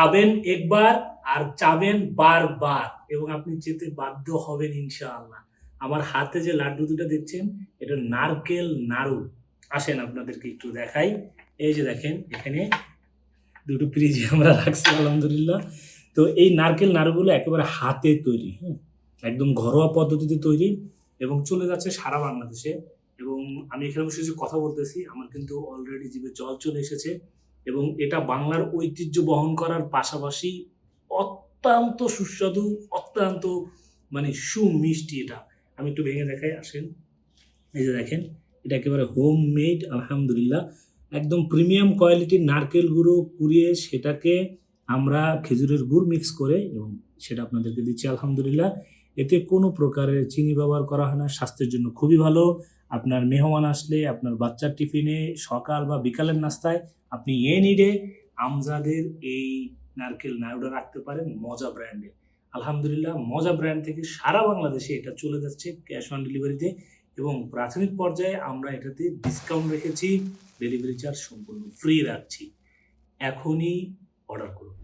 খাবেন একবার আর চাবেন বারবার এবং আপনি যেতে বাধ্য হবেন ইনশাআল্লাহ। আমার হাতে যে লাড্ডু দুটো দেখছেন, এটা নারকেল নাড়ু। আসেন আপনাদেরকে একটু দেখাই। এই যে দেখেন, এখানে দুটো ফ্রিজে আমরা রাখছি, আলহামদুলিল্লাহ। তো এই নারকেল নাড়ুগুলো একেবারে হাতে তৈরি হ্যাঁ একদম ঘরোয়া পদ্ধতিতে তৈরি এবং চলে যাচ্ছে সারা বাংলাদেশে। এবং আমি এখানে বসে কথা বলতেছি, আমার কিন্তু অলরেডি জিভে জল চলে এসেছে। এবং এটা বাংলার ঐতিহ্য বহন করার পাশাপাশি অত্যন্ত সুস্বাদু, অত্যন্ত মানে সুমিষ্টি এটা। আমি একটু ভেঙে দেখাই, আসেন। এই যে দেখেন, এটা একেবারে হোম মেড আলহামদুলিল্লাহ। একদম প্রিমিয়াম কোয়ালিটির নারকেল গুঁড়ো কুড়িয়ে সেটাকে আমরা খেজুরের গুড় মিক্স করে এবং সেটা আপনাদেরকে দিচ্ছি, আলহামদুলিল্লাহ। এতে কোনো প্রকারের চিনি ব্যবহার করা হয় না। স্বাস্থ্যের জন্য খুবই ভালো। আপনার মেহমান আসলে আপনার বাচ্চার টিফিনে সকাল বা বিকালের নাস্তায় আপনি এ নিডে আমজাদের এই নারকেল নাড়ুটা রাখতে পারেন মজা ব্র্যান্ডে। আলহামদুলিল্লাহ, মজা ব্র্যান্ড থেকে সারা বাংলাদেশে এটা চলে যাচ্ছে ক্যাশ অন ডেলিভারিতে এবং প্রাথমিক পর্যায়ে আমরা এটাতে ডিসকাউন্ট রেখেছি, ডেলিভারি চার্জ সম্পূর্ণ ফ্রি রাখছি। এখনই অর্ডার করুন।